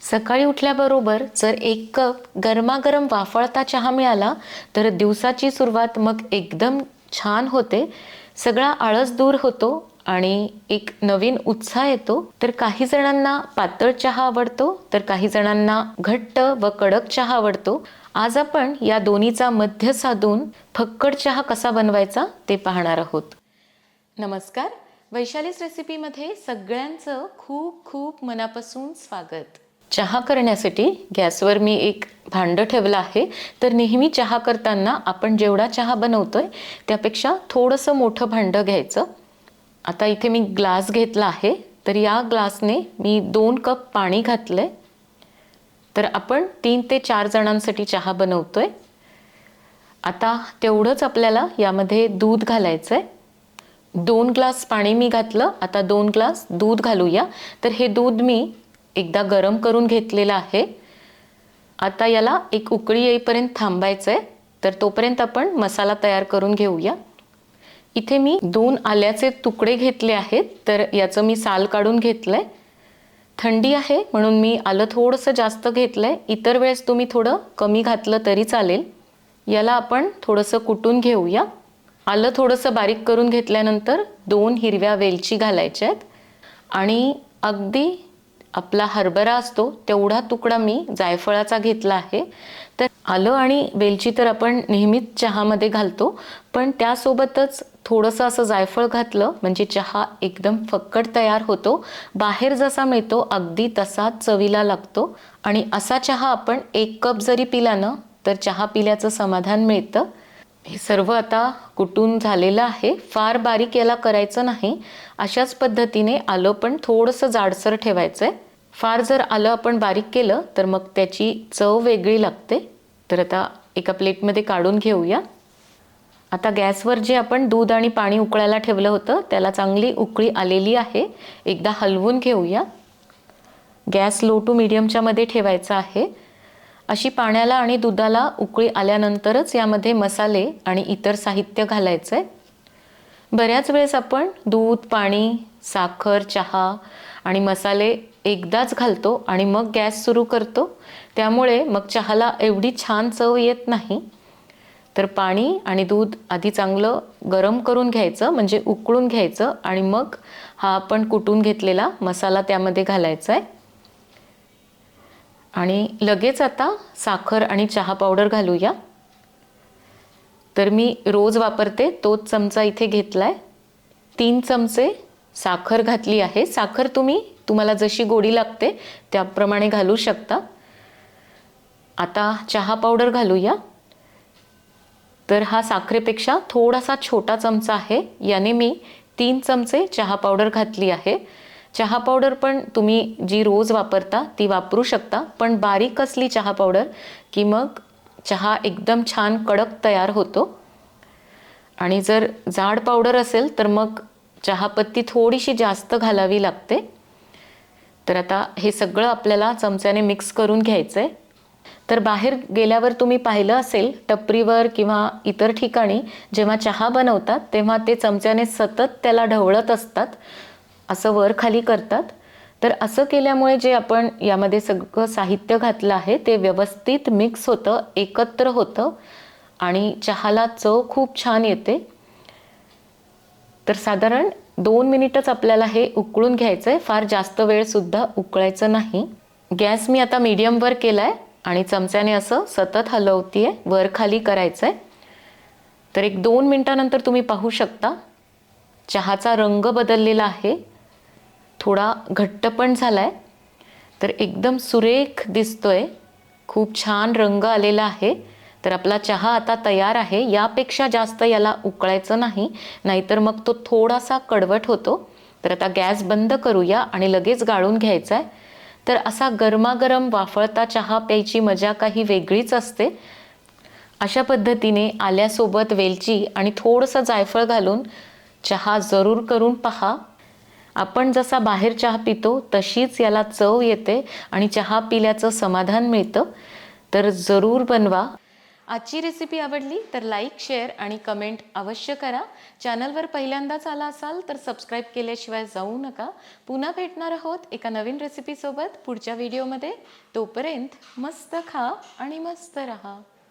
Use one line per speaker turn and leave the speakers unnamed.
सकाळी उठल्याबरोबर जर एक कप गरमागरम वाफळता चहा मिळाला तर दिवसाची सुरुवात मग एकदम छान होते. सगळा आळस दूर होतो आणि एक नवीन उत्साह येतो. तर काही जणांना पातळ चहा आवडतो तर काही जणांना घट्ट व कडक चहा आवडतो. आज आपण या दोन्हीचा मध्य साधून फक्कड चहा कसा बनवायचा ते पाहणार आहोत. नमस्कार. वैशालीस रेसिपीमध्ये सगळ्यांचं खूप खूप मनापासून स्वागत. चहा करण्यासाठी गॅसवर मी एक भांडं ठेवलं आहे. तर नेहमी चहा करताना आपण जेवढा चहा बनवतोय त्यापेक्षा थोडंसं मोठं भांडं घ्यायचं. आता इथे मी ग्लास घेतला आहे. तर या ग्लासने मी दोन कप पाणी घातलं आहे तर आपण तीन ते चार जणांसाठी चहा बनवतोय. आता तेवढंच आपल्याला यामध्ये दूध घालायचं आहे दोन ग्लास पाणी मी घातलं. आता दोन ग्लास दूध घालूया. तर हे दूध मी एकदा गरम करून घेतलेलं आहे. आता याला एक उकळी येईपर्यंत थांबायचं आहे तर तोपर्यंत आपण मसाला तयार करून घेऊया. इथे मी दोन आल्याचे तुकडे घेतले आहेत. तर याचं मी साल काढून घेतलं आहे थंडी आहे म्हणून मी आलं थोडंसं जास्त घेतलं आहे इतर वेळेस तुम्ही थोडं कमी घातलं तरी चालेल. याला आपण थोडंसं कुटून घेऊया. आलं थोडंसं बारीक करून घेतल्यानंतर दोन हिरव्या वेलची घालायच्या आहेत. आणि अगदी आपला हरभरा असतो तेवढा तुकडा मी जायफळाचा घेतला आहे. तर आलं आणि वेलची तर आपण नेहमीच चहामध्ये घालतो पण त्यासोबतच थोडंसं असं जायफळ घातलं म्हणजे चहा एकदम फक्कड तयार होतो. बाहेर जसा मिळतो अगदी तसाच चवीला लागतो. आणि असा चहा आपण एक कप जरी पिला ना तर चहा पिल्याचं समाधान मिळतं. हे सर्व आता कुटून झालेलं आहे. फार बारीक याला करायचं नाही. अशाच पद्धतीने आलं पण थोडंसं जाडसर ठेवायचं आहे फार जर आलं आपण बारीक केलं तर मग त्याची चव वेगळी लागते. तर आता एका प्लेटमध्ये काढून घेऊया. आता गॅसवर जे आपण दूध आणि पाणी उकळायला ठेवलं होतं त्याला चांगली उकळी आलेली आहे. एकदा हलवून घेऊया. गॅस लो टू मिडियमच्या मध्ये ठेवायचा आहे. अशी पाण्याला आणि दुधाला उकळी आल्यानंतरच यामध्ये मसाले आणि इतर साहित्य घालायचं आहे बऱ्याच वेळेस आपण दूध पाणी साखर चहा आणि मसाले एकदाच घालतो आणि मग गॅस सुरू करतो. त्यामुळे मग चहाला एवढी छान चव येत नाही. तर पाणी आणि दूध आधी चांगलं गरम करून घ्यायचं म्हणजे उकळून घ्यायचं आणि मग हा आपण कुटून घेतलेला मसाला त्यामध्ये घालायचा आहे आणि लगेच आता साखर आणि चहा पावडर घालूया. तर मी रोज वापरते तोच चमचा इथे घेतला आहे तीन चमचे साखर घातली आहे. साखर तुम्ही तुम्हाला जशी गोडी लागते त्याप्रमाणे घालू शकता. आता चहा पावडर घालूया. तर हा साखरेपेक्षा थोडासा छोटा चमचा आहे. याने मी तीन चमचे चहा पावडर घातली आहे. चहा पावडर पण तुम्ही जी रोज वापरता ती वापरू शकता. पण बारीक असली चहा पावडर की मग चहा एकदम छान कडक तयार होतो. आणि जर जाड पावडर असेल तर मग चहापत्ती थोडीशी जास्त घालावी लागते. तर आता हे सगळं आपल्याला चमच्याने मिक्स करून घ्यायचं आहे तर बाहेर गेल्यावर तुम्ही पाहिलं असेल टपरीवर किंवा इतर ठिकाणी जेव्हा चहा बनवतात तेव्हा ते चमच्याने सतत त्याला ढवळत असतात. असं वर खाली करतात. तर असं केल्यामुळे जे आपण यामध्ये सगळं साहित्य घातलं आहे ते व्यवस्थित मिक्स होतं एकत्र होतं आणि चहाला चव खूप छान येते. तर साधारण दोन मिनिटच आपल्याला हे उकळून घ्यायचं आहे फार जास्त वेळसुद्धा उकळायचं नाही. गॅस मी आता मीडियमवर केला आहे आणि चमच्याने असं सतत हलवती आहे वर खाली करायचं आहे तर एक दोन मिनटानंतर तुम्ही पाहू शकता. चहाचा रंग बदललेला आहे. थोडा घट्ट पण झाला आहे तर एकदम सुरेख दिसतोय. खूप छान रंग आलेला आहे. तर आपला चहा आता तयार आहे. यापेक्षा जास्त याला उकळायचं नाही. नाहीतर मग तो थोडासा कडवट होतो. तर आता गॅस बंद करूया आणि लगेच गाळून घ्यायचा आहे तर असा गरमागरम वाफळता चहा प्यायची मजा काही वेगळीच असते. अशा पद्धतीने आल्यासोबत वेलची आणि थोडंसं जायफळ घालून चहा जरूर करून पहा. आपण जसा बाहेर चहा पितो तशीच याला चव येते आणि चहा पिल्याचं समाधान मिळतं. तर जरूर बनवा. आजची रेसिपी आवडली तर लाईक शेअर आणि कमेंट अवश्य करा. चॅनलवर पहिल्यांदाच आला असाल तर सबस्क्राईब केल्याशिवाय जाऊ नका. पुन्हा भेटणार आहोत एका नवीन रेसिपीसोबत पुढच्या व्हिडिओमध्ये तोपर्यंत मस्त खा आणि मस्त रहा.